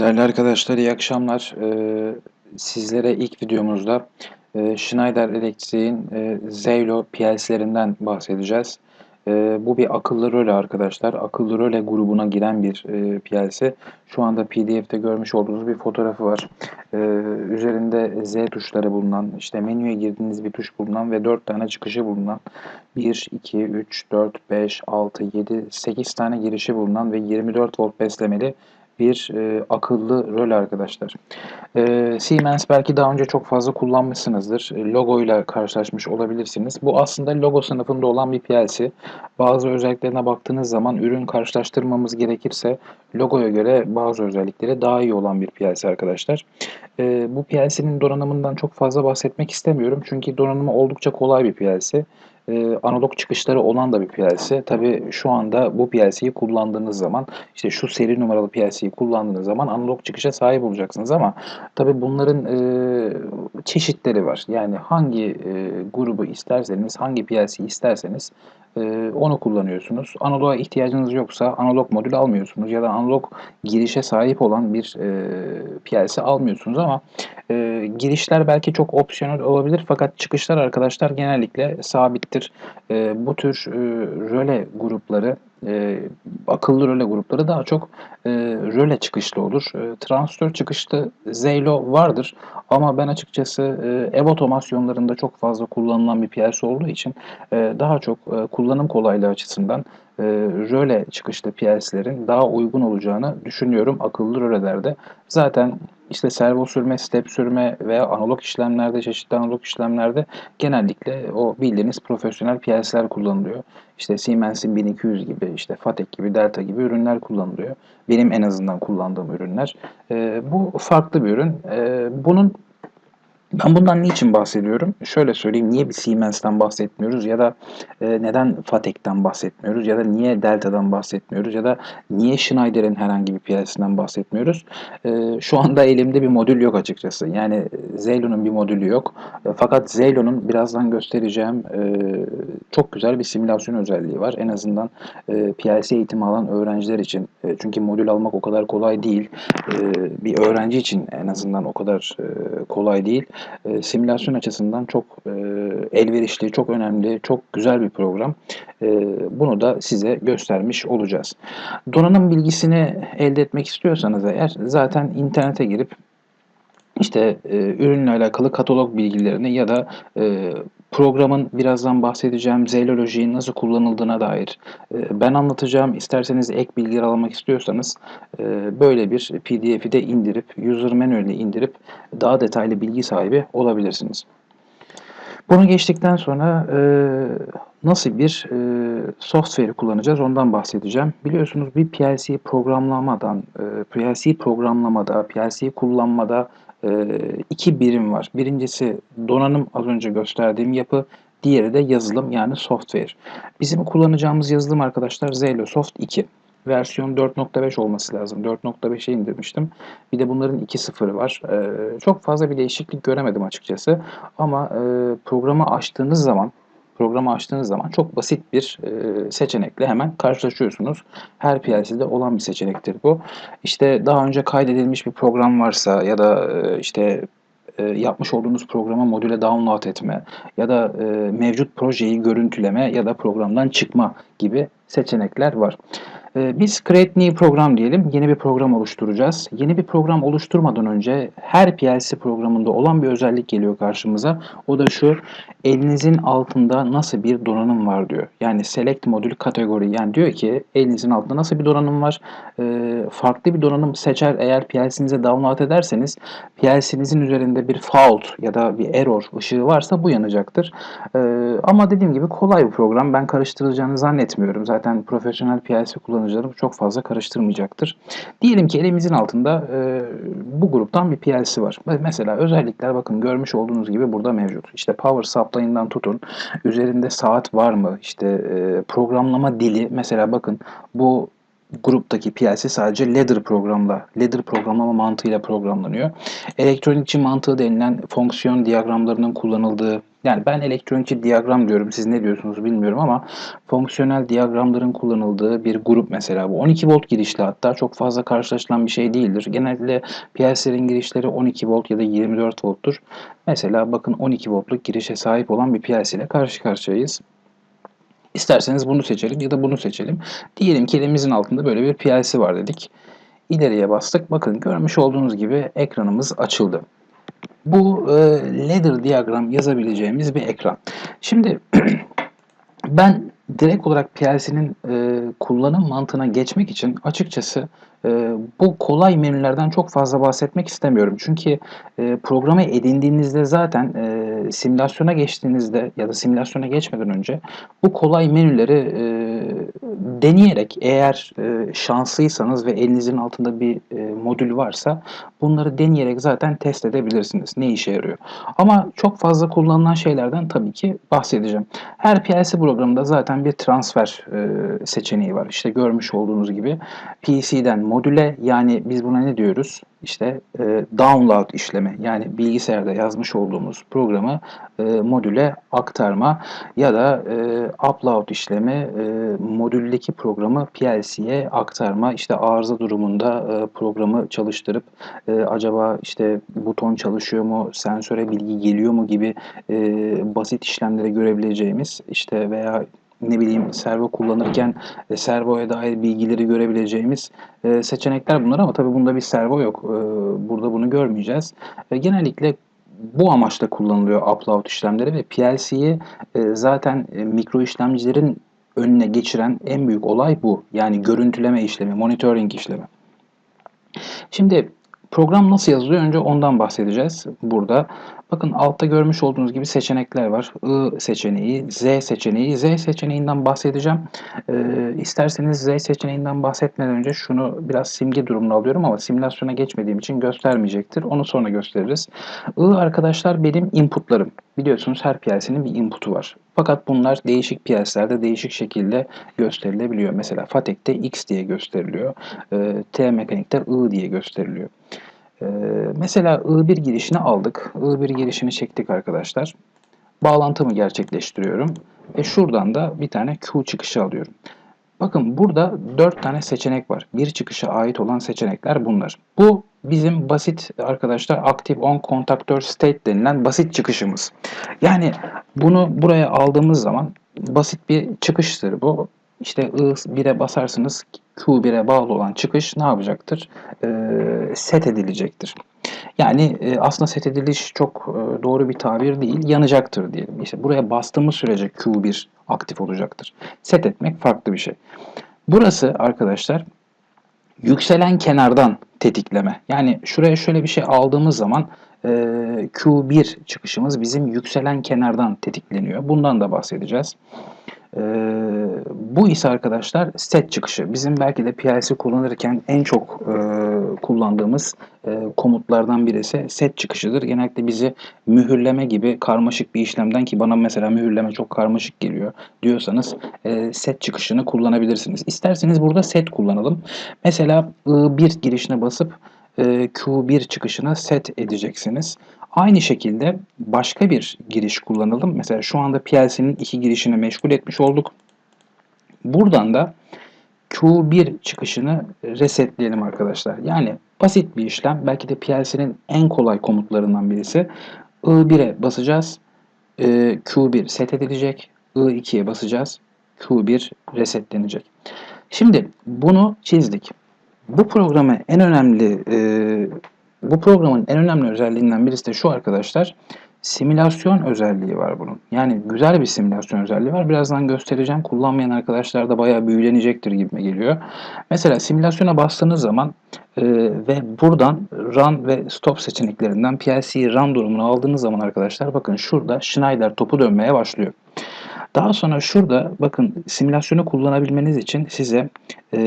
Değerli arkadaşlar, iyi akşamlar. Eee, sizlere ilk videomuzda eee, Schneider Electric'in eee, Zeylo PLC'lerinden bahsedeceğiz. Eee, bu bir akıllı röle arkadaşlar. Akıllı röle grubuna giren bir eee, PLC. Şu anda PDF'de görmüş olduğunuz bir fotoğrafı var. Eee, üzerinde Z tuşları bulunan, işte menüye girdiğiniz bir tuş bulunan ve 4 tane çıkışı bulunan 1, 2, 3, 4, 5, 6, 7, 8 tane girişi bulunan ve 24 volt beslemeli bir e, akıllı röle arkadaşlar. E, Siemens belki daha önce çok fazla kullanmışsınızdır. E, logoyla karşılaşmış olabilirsiniz. Bu aslında logo sınıfında olan bir PLC. Bazı özelliklerine baktığınız zaman ürün karşılaştırmamız gerekirse logoya göre bazı özellikleri daha iyi olan bir PLC arkadaşlar. E, bu PLC'nin donanımından çok fazla bahsetmek istemiyorum. Çünkü donanımı oldukça kolay bir PLC e, analog çıkışları olan da bir PLC. Tabi şu anda bu PLC'yi kullandığınız zaman işte şu seri numaralı PLC'yi kullandığınız zaman analog çıkışa sahip olacaksınız ama tabi bunların e, çeşitleri var. Yani hangi e, grubu isterseniz, hangi PLC isterseniz e, onu kullanıyorsunuz. Analoga ihtiyacınız yoksa analog modül almıyorsunuz ya da analog girişe sahip olan bir e, PLC almıyorsunuz ama e, girişler belki çok opsiyonel olabilir fakat çıkışlar arkadaşlar genellikle sabittir. E, bu tür e, röle grupları e, akıllı röle grupları daha çok e, röle çıkışlı olur. E, transistör çıkışlı Zeylo vardır ama ben açıkçası e, ev otomasyonlarında çok fazla kullanılan bir piyasa olduğu için e, daha çok e, kullanım kolaylığı açısından e, röle çıkışlı PLC'lerin daha uygun olacağını düşünüyorum akıllı rölelerde. Zaten işte servo sürme, step sürme veya analog işlemlerde, çeşitli analog işlemlerde genellikle o bildiğiniz profesyonel PLC'ler kullanılıyor. İşte Siemens'in 1200 gibi, işte Fatek gibi, Delta gibi ürünler kullanılıyor. Benim en azından kullandığım ürünler. E, bu farklı bir ürün. E, bunun ben bundan niçin bahsediyorum? Şöyle söyleyeyim, niye bir Siemens'ten bahsetmiyoruz ya da e, neden Fatek'ten bahsetmiyoruz ya da niye Delta'dan bahsetmiyoruz ya da niye Schneider'in herhangi bir piyasasından bahsetmiyoruz? E, şu anda elimde bir modül yok açıkçası. Yani Zeylo'nun bir modülü yok. E, fakat Zeylo'nun birazdan göstereceğim e, çok güzel bir simülasyon özelliği var. En azından e, PLC eğitimi alan öğrenciler için. E, çünkü modül almak o kadar kolay değil. E, bir öğrenci için en azından o kadar e, kolay değil e, simülasyon açısından çok e, elverişli, çok önemli, çok güzel bir program. E, bunu da size göstermiş olacağız. Donanım bilgisini elde etmek istiyorsanız eğer zaten internete girip işte e, ürünle alakalı katalog bilgilerini ya da e, programın birazdan bahsedeceğim Zeyloloji'nin nasıl kullanıldığına dair e, ben anlatacağım. İsterseniz ek bilgiler almak istiyorsanız e, böyle bir pdf'i de indirip, user manual'i indirip daha detaylı bilgi sahibi olabilirsiniz. Bunu geçtikten sonra e, nasıl bir e, software kullanacağız ondan bahsedeceğim. Biliyorsunuz bir PLC programlamadan, e, PLC programlamada, PLC kullanmada iki birim var. Birincisi donanım az önce gösterdiğim yapı, diğeri de yazılım yani software. Bizim kullanacağımız yazılım arkadaşlar Zelosoft 2 versiyon 4.5 olması lazım. 4.5'e indirmiştim. Bir de bunların 2.0'ı var. Ee, çok fazla bir değişiklik göremedim açıkçası. Ama e, programı açtığınız zaman programı açtığınız zaman çok basit bir e, seçenekle hemen karşılaşıyorsunuz. Her PLC'de olan bir seçenektir bu. İşte daha önce kaydedilmiş bir program varsa ya da e, işte e, yapmış olduğunuz programı modüle download etme ya da mevcut projeyi görüntüleme ya da programdan çıkma gibi seçenekler var. Ee, biz Create New Program diyelim. Yeni bir program oluşturacağız. Yeni bir program oluşturmadan önce her PLC programında olan bir özellik geliyor karşımıza. O da şu. Elinizin altında nasıl bir donanım var diyor. Yani Select Modül kategori. Yani diyor ki elinizin altında nasıl bir donanım var. Ee, farklı bir donanım seçer eğer PLC'nize download ederseniz PLC'nizin üzerinde bir fault ya da bir error ışığı varsa bu yanacaktır. Ee, ama dediğim gibi kolay bir program. Ben karıştırılacağını zannetmiyorum. Zaten profesyonel PLC kullanıcıları kullanıcılarım çok fazla karıştırmayacaktır. Diyelim ki elimizin altında e, bu gruptan bir PLC var. Mesela özellikler bakın görmüş olduğunuz gibi burada mevcut. İşte power supply'ından tutun. Üzerinde saat var mı? İşte e, programlama dili. Mesela bakın bu gruptaki PLC sadece ladder programla, ladder programlama mantığıyla programlanıyor. Elektronikçi mantığı denilen fonksiyon diyagramlarının kullanıldığı Yani ben elektronik diyagram diyorum. Siz ne diyorsunuz bilmiyorum ama fonksiyonel diyagramların kullanıldığı bir grup mesela bu. 12 volt girişli hatta çok fazla karşılaşılan bir şey değildir. Genellikle PLC'lerin girişleri 12 volt ya da 24 volttur. Mesela bakın 12 voltluk girişe sahip olan bir PLC ile karşı karşıyayız. İsterseniz bunu seçelim ya da bunu seçelim. Diyelim ki elimizin altında böyle bir PLC var dedik. İleriye bastık. Bakın görmüş olduğunuz gibi ekranımız açıldı. Bu e, ladder diyagram yazabileceğimiz bir ekran. Şimdi ben direkt olarak PLC'nin e, kullanım mantığına geçmek için açıkçası e, bu kolay menülerden çok fazla bahsetmek istemiyorum. Çünkü e, programı edindiğinizde zaten e, simülasyona geçtiğinizde ya da simülasyona geçmeden önce bu kolay menüleri e, deneyerek eğer e, şanslıysanız ve elinizin altında bir e, modül varsa bunları deneyerek zaten test edebilirsiniz. Ne işe yarıyor. Ama çok fazla kullanılan şeylerden tabii ki bahsedeceğim. Her PLC programında zaten bir transfer e, seçeneği var. İşte görmüş olduğunuz gibi PC'den modüle yani biz buna ne diyoruz? İşte e, download işlemi yani bilgisayarda yazmış olduğumuz programı e, modüle aktarma ya da e, upload işlemi e, modüldeki programı PLC'ye aktarma işte arıza durumunda e, programı çalıştırıp e, acaba işte buton çalışıyor mu sensöre bilgi geliyor mu gibi e, basit işlemleri görebileceğimiz işte veya ne bileyim servo kullanırken e, servoya dair bilgileri görebileceğimiz e, seçenekler bunlar ama tabii bunda bir servo yok. E, burada bunu görmeyeceğiz. E, genellikle bu amaçla kullanılıyor upload işlemleri ve PLC'yi e, zaten e, mikro işlemcilerin önüne geçiren en büyük olay bu. Yani görüntüleme işlemi, monitoring işlemi. Şimdi program nasıl yazılıyor? Önce ondan bahsedeceğiz burada. Bakın altta görmüş olduğunuz gibi seçenekler var. I seçeneği, Z seçeneği. Z seçeneğinden bahsedeceğim. Ee, isterseniz Z seçeneğinden bahsetmeden önce şunu biraz simge durumunu alıyorum ama simülasyona geçmediğim için göstermeyecektir. Onu sonra gösteririz. I arkadaşlar benim inputlarım. Biliyorsunuz her PLC'nin bir inputu var. Fakat bunlar değişik PLC'lerde değişik şekilde gösterilebiliyor. Mesela Fatek'te X diye gösteriliyor. Ee, T Mekanik'te I diye gösteriliyor. Ee, mesela I1 girişini aldık. I1 girişini çektik arkadaşlar. Bağlantımı gerçekleştiriyorum. Ve şuradan da bir tane Q çıkışı alıyorum. Bakın burada 4 tane seçenek var. Bir çıkışa ait olan seçenekler bunlar. Bu bizim basit arkadaşlar Active On Contactor State denilen basit çıkışımız. Yani bunu buraya aldığımız zaman basit bir çıkıştır bu. İşte I1'e basarsınız Q1'e bağlı olan çıkış ne yapacaktır? E, set edilecektir. Yani e, aslında set ediliş çok e, doğru bir tabir değil. Yanacaktır diyelim. İşte buraya bastığımız sürece Q1 aktif olacaktır. Set etmek farklı bir şey. Burası arkadaşlar yükselen kenardan tetikleme. Yani şuraya şöyle bir şey aldığımız zaman e, Q1 çıkışımız bizim yükselen kenardan tetikleniyor. Bundan da bahsedeceğiz. E, bu ise arkadaşlar set çıkışı. Bizim belki de PLC kullanırken en çok e, kullandığımız e, komutlardan birisi set çıkışıdır. Genellikle bizi mühürleme gibi karmaşık bir işlemden ki bana mesela mühürleme çok karmaşık geliyor diyorsanız e, set çıkışını kullanabilirsiniz. İsterseniz burada set kullanalım. Mesela I1 girişine basıp e, Q1 çıkışına set edeceksiniz. Aynı şekilde başka bir giriş kullanalım. Mesela şu anda PLC'nin iki girişini meşgul etmiş olduk. Buradan da Q1 çıkışını resetleyelim arkadaşlar. Yani basit bir işlem. Belki de PLC'nin en kolay komutlarından birisi. I1'e basacağız. E, Q1 set edilecek. I2'ye basacağız. Q1 resetlenecek. Şimdi bunu çizdik. Bu programı en önemli e, bu programın en önemli özelliğinden birisi de şu arkadaşlar. Simülasyon özelliği var bunun. Yani güzel bir simülasyon özelliği var. Birazdan göstereceğim. Kullanmayan arkadaşlar da bayağı büyülenecektir gibi geliyor. Mesela simülasyona bastığınız zaman e, ve buradan run ve stop seçeneklerinden PLC run durumunu aldığınız zaman arkadaşlar bakın şurada Schneider topu dönmeye başlıyor. Daha sonra şurada bakın simülasyonu kullanabilmeniz için size e,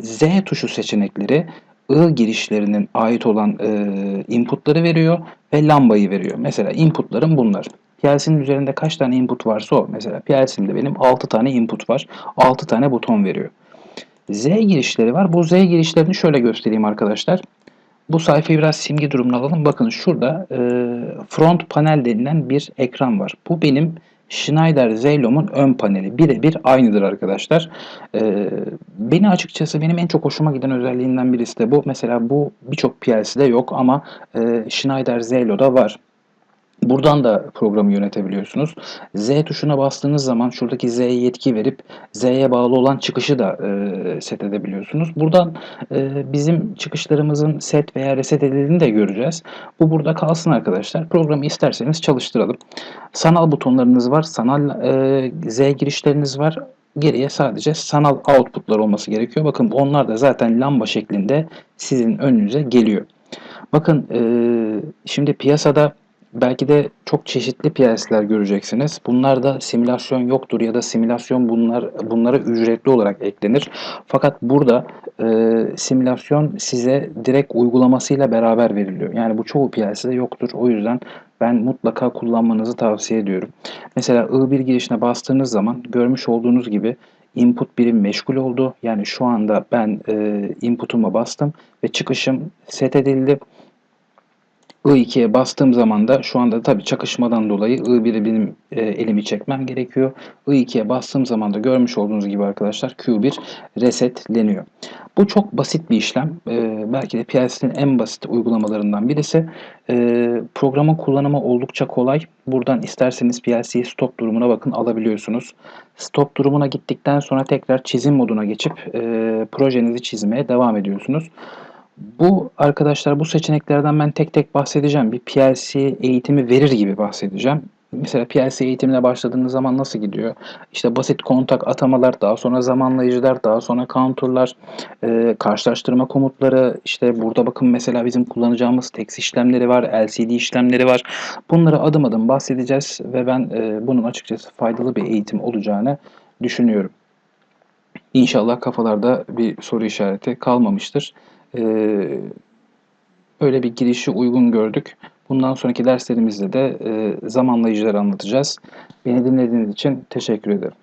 Z tuşu seçenekleri I girişlerinin ait olan e, inputları veriyor ve lambayı veriyor. Mesela inputlarım bunlar. PLC'nin üzerinde kaç tane input varsa o. Mesela PLC'mde benim 6 tane input var. 6 tane buton veriyor. Z girişleri var. Bu Z girişlerini şöyle göstereyim arkadaşlar. Bu sayfayı biraz simge durumuna alalım. Bakın şurada e, front panel denilen bir ekran var. Bu benim Schneider Xeilom'un ön paneli. Birebir aynıdır arkadaşlar. E, beni açıkçası benim en çok hoşuma giden özelliğinden birisi de bu. Mesela bu birçok PLC'de yok ama e, Schneider Xeilo'da var. Buradan da programı yönetebiliyorsunuz. Z tuşuna bastığınız zaman şuradaki Z'ye yetki verip Z'ye bağlı olan çıkışı da e, set edebiliyorsunuz. Buradan e, bizim çıkışlarımızın set veya reset edildiğini de göreceğiz. Bu burada kalsın arkadaşlar. Programı isterseniz çalıştıralım. Sanal butonlarınız var. Sanal e, Z girişleriniz var. Geriye sadece sanal outputlar olması gerekiyor. Bakın onlar da zaten lamba şeklinde sizin önünüze geliyor. Bakın e, şimdi piyasada belki de çok çeşitli PLC'ler göreceksiniz. Bunlarda simülasyon yoktur ya da simülasyon bunlar bunlara ücretli olarak eklenir. Fakat burada e, simülasyon size direkt uygulamasıyla beraber veriliyor. Yani bu çoğu PLC'de yoktur. O yüzden ben mutlaka kullanmanızı tavsiye ediyorum. Mesela I1 girişine bastığınız zaman görmüş olduğunuz gibi input birim meşgul oldu. Yani şu anda ben e, input'uma bastım ve çıkışım set edildi. I2'ye bastığım zaman da şu anda tabii çakışmadan dolayı I1'e benim e, elimi çekmem gerekiyor. I2'ye bastığım zaman da görmüş olduğunuz gibi arkadaşlar Q1 resetleniyor. Bu çok basit bir işlem. E, belki de PLC'nin en basit uygulamalarından birisi. E, programın kullanımı oldukça kolay. Buradan isterseniz PLC'yi stop durumuna bakın alabiliyorsunuz. Stop durumuna gittikten sonra tekrar çizim moduna geçip e, projenizi çizmeye devam ediyorsunuz. Bu arkadaşlar bu seçeneklerden ben tek tek bahsedeceğim. Bir PLC eğitimi verir gibi bahsedeceğim. Mesela PLC eğitimine başladığınız zaman nasıl gidiyor? İşte basit kontak atamalar, daha sonra zamanlayıcılar, daha sonra counter'lar, e, karşılaştırma komutları, işte burada bakın mesela bizim kullanacağımız text işlemleri var, LCD işlemleri var. Bunları adım adım bahsedeceğiz ve ben e, bunun açıkçası faydalı bir eğitim olacağını düşünüyorum. İnşallah kafalarda bir soru işareti kalmamıştır. Ee, öyle bir girişi uygun gördük. Bundan sonraki derslerimizde de e, zamanlayıcıları anlatacağız. Beni dinlediğiniz için teşekkür ederim.